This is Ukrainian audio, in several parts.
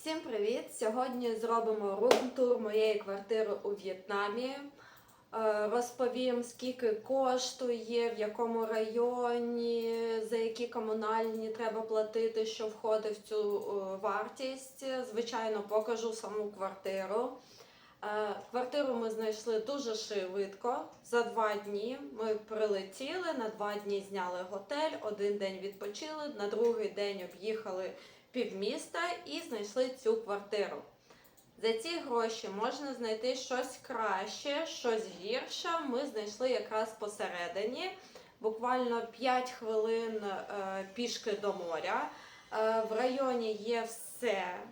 Всім привіт! Сьогодні зробимо рум-тур моєї квартири у В'єтнамі. Е, Розповім, скільки коштує, в якому районі, за які комунальні треба платити, що входить в цю е, вартість. Звичайно, покажу саму квартиру. Е, Квартиру ми знайшли дуже швидко. За два дні ми прилетіли, на два дні зняли готель, один день відпочили, на другий день об'їхали півміста і знайшли цю квартиру. За ці гроші можна знайти щось краще, щось гірше. Ми знайшли якраз посередині, буквально 5 хвилин е, пішки до моря. Е, в районі є все: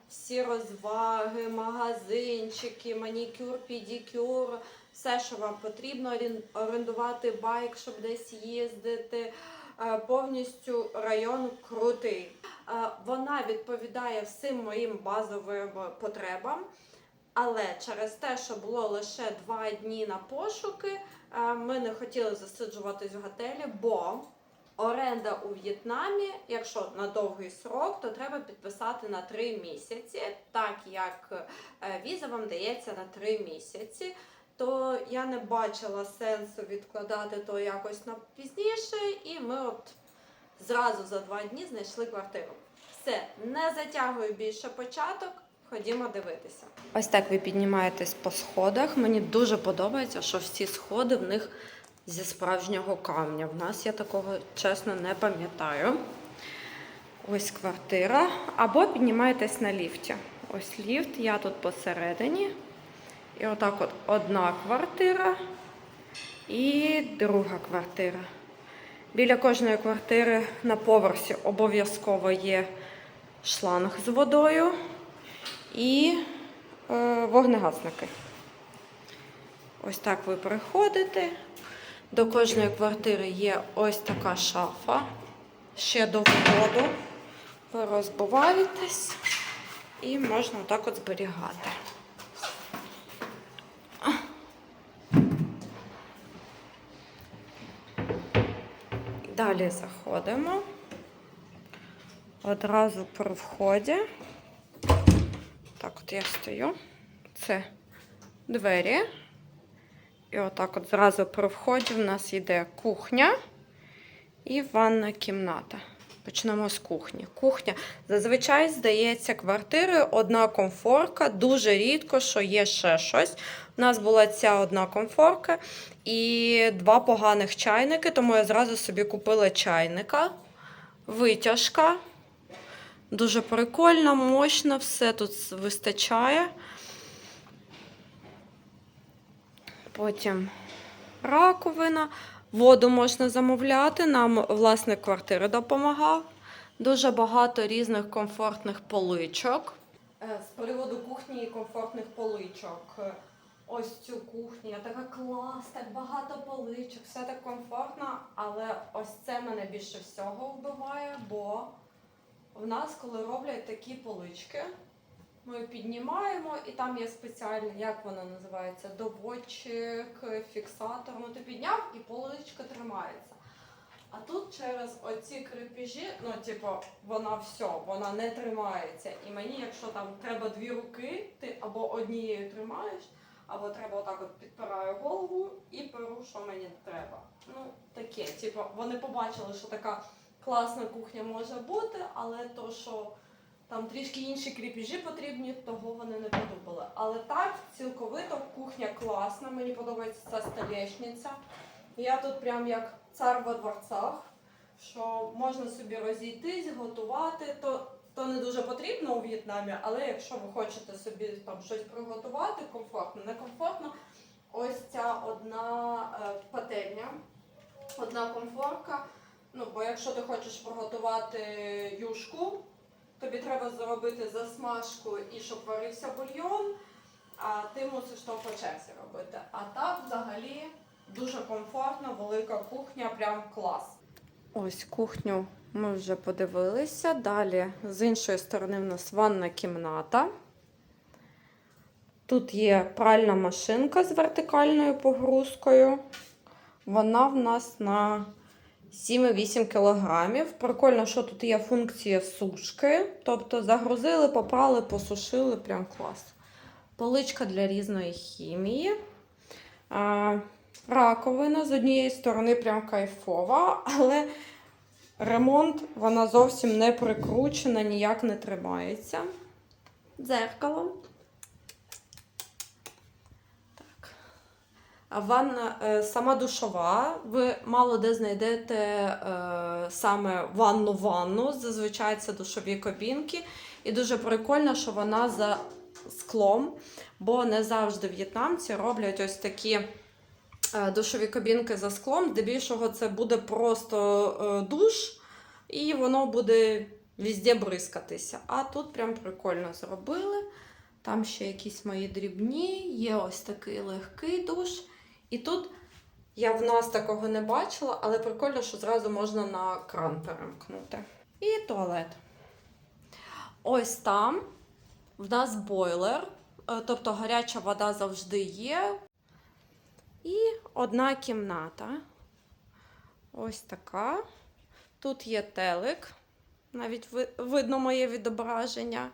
всі розваги, магазинчики, манікюр, педикюр, все, що вам потрібно, орендувати байк, щоб десь їздити. Е, Повністю район крутий. Е, Вона відповідає всім моїм базовим потребам. Але через те, що було лише два дні на пошуки, е, ми не хотіли засиджуватись в готелі, бо оренда у В'єтнамі, якщо на довгий срок, то треба підписати на три місяці, так як е, віза вам дається на три місяці. То я не бачила сенсу відкладати то якось на пізніше, і ми от зразу за два дні знайшли квартиру. Все, не затягую більше початок. Ходімо дивитися. Ось так ви піднімаєтесь по сходах. Мені дуже подобається, що всі сходи в них зі справжнього камня. В нас я такого чесно не пам'ятаю. Ось квартира. Або піднімаєтесь на ліфті. Ось ліфт, я тут посередині. І отак от одна квартира і друга квартира. Біля кожної квартири на поверсі обов'язково є шланг з водою і е, вогнегасники. Ось так ви приходите. До кожної квартири є ось така шафа. Ще до входу. Ви розбиваєтесь і можна отак от зберігати. Далі заходимо. Одразу при вході. Так, от я стою. Це двері. І отак от зразу при вході в нас йде кухня і ванна кімната. Почнемо з кухні. Кухня зазвичай здається квартирою одна комфорка. Дуже рідко, що є ще щось. У нас була ця одна комфорка і два поганих чайники, тому я зразу собі купила чайника, витяжка. Дуже прикольно, мощно, все тут вистачає. Потім раковина. Воду можна замовляти. Нам власник квартири допомагав. Дуже багато різних комфортних поличок. Е, З приводу кухні і комфортних поличок. Е, Ось цю кухню, Я така клас, так багато поличок, все так комфортно, але ось це мене більше всього вбиває, бо в нас, коли роблять такі полички, ми піднімаємо, і там є спеціальний, як воно називається, доводчик, фіксатор. Ну ти підняв і поличка тримається. А тут через оці крепежі, ну, типу, вона все, вона не тримається. І мені, якщо там треба дві руки, ти або однією тримаєш, або треба отак от підпираю голову і беру, що мені треба. Ну, таке, типу, вони побачили, що така класна кухня може бути, але то, що там трішки інші кріпежі потрібні, того вони не подумали. Але так, цілковито кухня класна, мені подобається ця столешниця. Я тут прям як цар во дворцах, що можна собі розійтись, готувати. То, то не дуже потрібно у В'єтнамі, але якщо ви хочете собі там щось приготувати, комфортно, некомфортно, ось ця одна е, пательня, одна комфорка. Ну, бо якщо ти хочеш приготувати юшку, тобі треба зробити засмажку і щоб варився бульйон, а ти мусиш то по черзі робити. А так взагалі дуже комфортно, велика кухня, прям клас. Ось кухню ми вже подивилися. Далі з іншої сторони в нас ванна кімната. Тут є пральна машинка з вертикальною погрузкою. Вона в нас на 7,8 кілограмів. Прикольно, що тут є функція сушки. Тобто загрузили, попрали, посушили, прям клас. Поличка для різної хімії. А, раковина з однієї сторони прям кайфова, але ремонт вона зовсім не прикручена, ніяк не тримається. Дзеркало. Так. А Ванна е, сама душова. Ви мало де знайдете е, саме ванну-ванну. Зазвичай це душові кабінки. І дуже прикольно, що вона за склом, бо не завжди в'єтнамці роблять ось такі е, душові кабінки за склом. Здебільшого це буде просто е, душ, і воно буде везде бризкатися. А тут прям прикольно зробили. Там ще якісь мої дрібні, є ось такий легкий душ. І тут я в нас такого не бачила, але прикольно, що зразу можна на кран перемкнути. І туалет. Ось там в нас бойлер, е, тобто гаряча вода завжди є. І одна кімната. Ось така. Тут є телек, навіть видно моє відображення.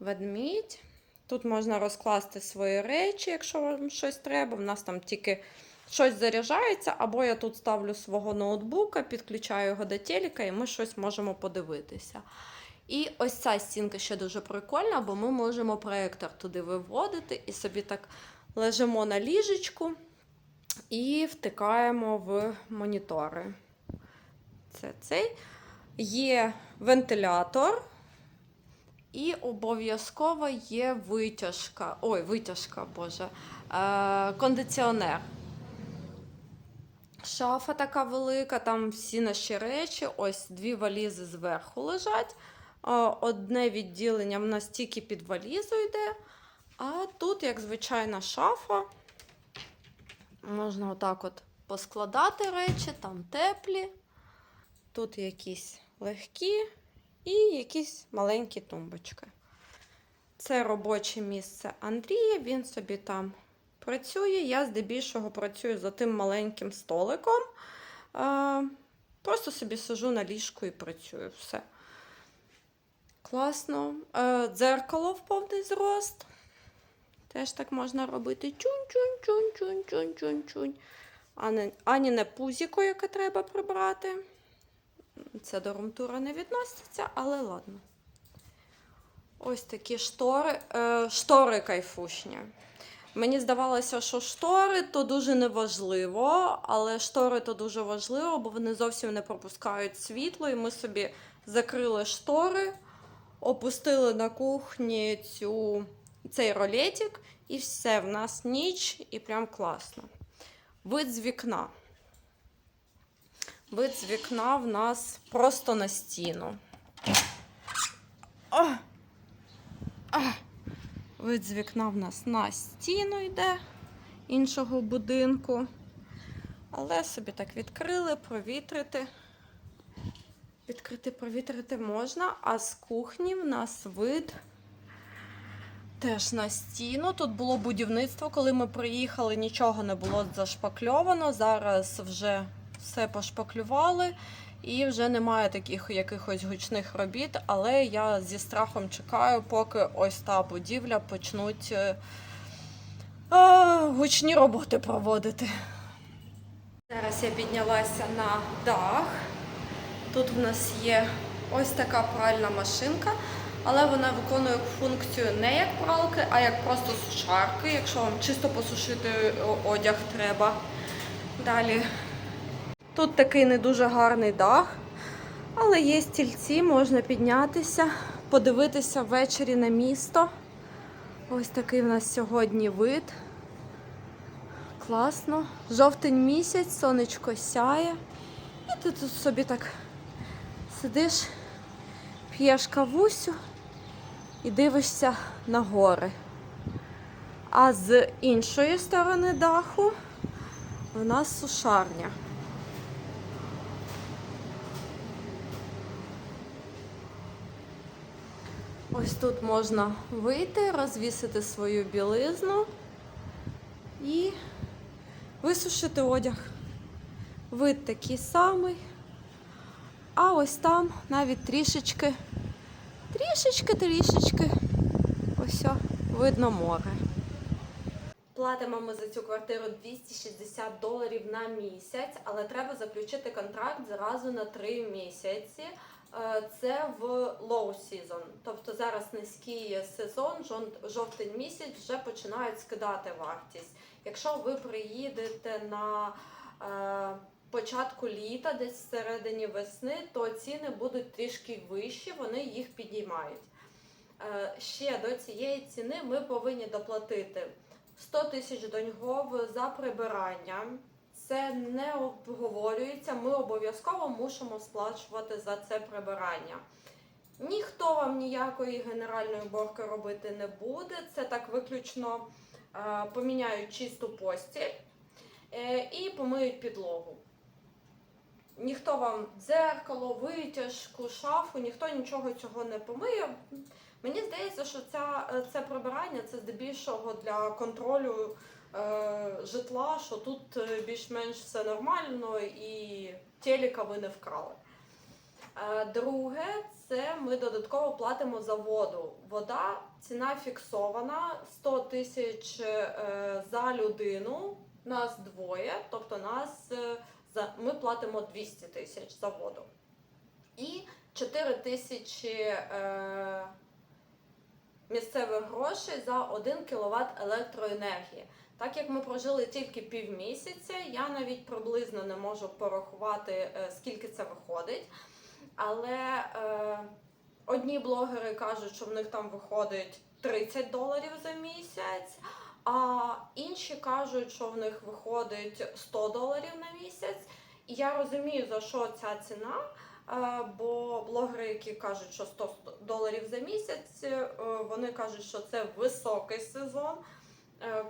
Ведмідь. Тут можна розкласти свої речі, якщо вам щось треба. У нас там тільки щось заряджається, або я тут ставлю свого ноутбука, підключаю його до телека, і ми щось можемо подивитися. І ось ця стінка ще дуже прикольна, бо ми можемо проєктор туди виводити і собі так лежимо на ліжечку і втикаємо в монітори. Це цей. Є вентилятор. І обов'язково є витяжка. Ой, витяжка, боже. Е, кондиціонер. Шафа така велика, там всі наші речі. Ось дві валізи зверху лежать. Е, одне відділення в нас тільки під валізу йде. А тут, як звичайна шафа, можна отак от поскладати речі, там теплі. Тут якісь легкі і якісь маленькі тумбочки. Це робоче місце Андрія, він собі там працює. Я здебільшого працюю за тим маленьким столиком. Просто собі сижу на ліжку і працюю. Все. Класно. Е, Дзеркало в повний зрост. Теж так можна робити. Чунь-чунь-чунь-чунь-чунь-чунь-чунь. Ані- Аніне пузіко, яке треба прибрати. Це до румтура не відноситься, але ладно. Ось такі штори. Е, штори кайфушні. Мені здавалося, що штори то дуже неважливо, але штори то дуже важливо, бо вони зовсім не пропускають світло. І ми собі закрили штори, опустили на кухні цю, цей ролетик, і все, в нас ніч, і прям класно. Вид з вікна. Вид з вікна в нас просто на стіну. О! А! Вид з вікна в нас на стіну йде іншого будинку. Але собі так відкрили, провітрити. Відкрити, провітрити можна, а з кухні в нас вид теж на стіну. Тут було будівництво, коли ми приїхали, нічого не було зашпакльовано. Зараз вже все пошпаклювали і вже немає таких якихось гучних робіт. Але я зі страхом чекаю, поки ось та будівля почнуть е, е, гучні роботи проводити. Зараз я піднялася на дах. Тут в нас є ось така пральна машинка, але вона виконує функцію не як пралки, а як просто сушарки, якщо вам чисто посушити одяг треба. Далі. Тут такий не дуже гарний дах, але є стільці, можна піднятися, подивитися ввечері на місто. Ось такий в нас сьогодні вид. Класно. Жовтень місяць, сонечко сяє. І ти тут собі так сидиш, п'єш кавусю і дивишся на гори. А з іншої сторони даху в нас сушарня. Ось тут можна вийти, розвісити свою білизну і висушити одяг. Вид такий самий, А ось там навіть трішечки, трішечки, трішечки. Ось видно море. Платимо ми за цю квартиру 260 доларів на місяць, але треба заключити контракт зразу на 3 місяці. Е, Це в low season, тобто зараз низький сезон, жовтень місяць вже починають скидати вартість. Якщо ви приїдете на е, початку літа, десь всередині весни, то ціни будуть трішки вищі, вони їх підіймають. Е, Ще до цієї ціни ми повинні доплатити 100 тисяч доньгов за прибирання. Це не обговорюється. Ми обов'язково мусимо сплачувати за це прибирання. Ніхто вам ніякої генеральної уборки робити не буде. Це так виключно е, поміняють чисту постіль е, і помиють підлогу. Ніхто вам дзеркало, витяжку, шафу, ніхто нічого цього не помиє. Мені здається, що ця, е, це прибирання це здебільшого для контролю житла, що тут е, більш-менш все нормально і телека ви не вкрали. Е, друге, це ми додатково платимо за воду. Вода, ціна фіксована 100 тисяч е, за людину, нас двоє, тобто нас е, ми платимо 200 тисяч за воду. І 4 тисячі е, місцевих грошей за 1 кВт електроенергії. Так як ми прожили тільки півмісяця, я навіть приблизно не можу порахувати, е, скільки це виходить. Але е, одні блогери кажуть, що в них там виходить 30 доларів за місяць, а інші кажуть, що в них виходить 100 доларів на місяць. І я розумію, за що ця ціна. Е, Бо блогери, які кажуть, що 100 доларів за місяць, е, вони кажуть, що це високий сезон,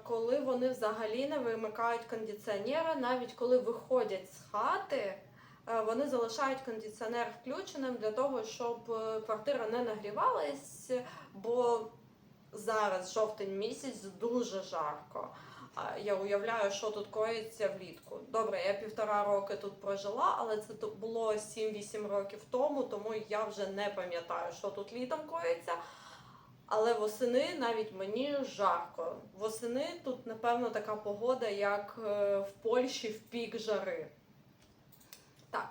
коли вони взагалі не вимикають кондиціонера, навіть коли виходять з хати, е, вони залишають кондиціонер включеним для того, щоб е, квартира не нагрівалась, бо зараз жовтень місяць дуже жарко. Я уявляю, що тут коїться влітку. Добре, я півтора роки тут прожила, але це було 7-8 років тому, тому я вже не пам'ятаю, що тут літом коїться. Але восени навіть мені жарко. Восени тут, напевно, така погода, як е, в Польщі в пік жари. Так.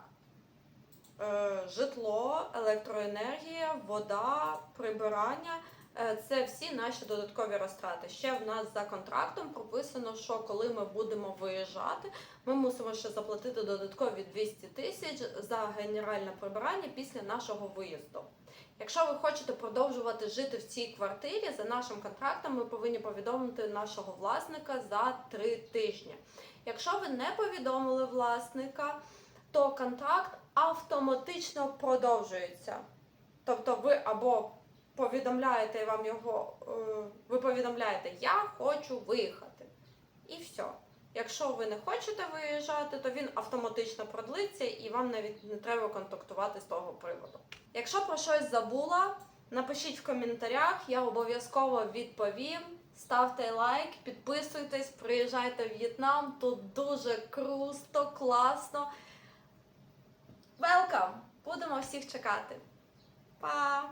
Е, Житло, електроенергія, вода, прибирання. Е, Це всі наші додаткові розтрати. Ще в нас за контрактом прописано, що коли ми будемо виїжджати, ми мусимо ще заплатити додаткові 200 тисяч за генеральне прибирання після нашого виїзду. Якщо ви хочете продовжувати жити в цій квартирі, за нашим контрактом ми повинні повідомити нашого власника за 3 тижні. Якщо ви не повідомили власника, то контракт автоматично продовжується. Тобто ви або повідомляєте вам його, е, ви повідомляєте, я хочу виїхати. І все. Якщо ви не хочете виїжджати, то він автоматично продлиться і вам навіть не треба контактувати з того приводу. Якщо про щось забула, напишіть в коментарях, я обов'язково відповім. Ставте лайк, підписуйтесь, приїжджайте в В'єтнам. Тут дуже круто, класно. Welcome! Будемо всіх чекати. Па!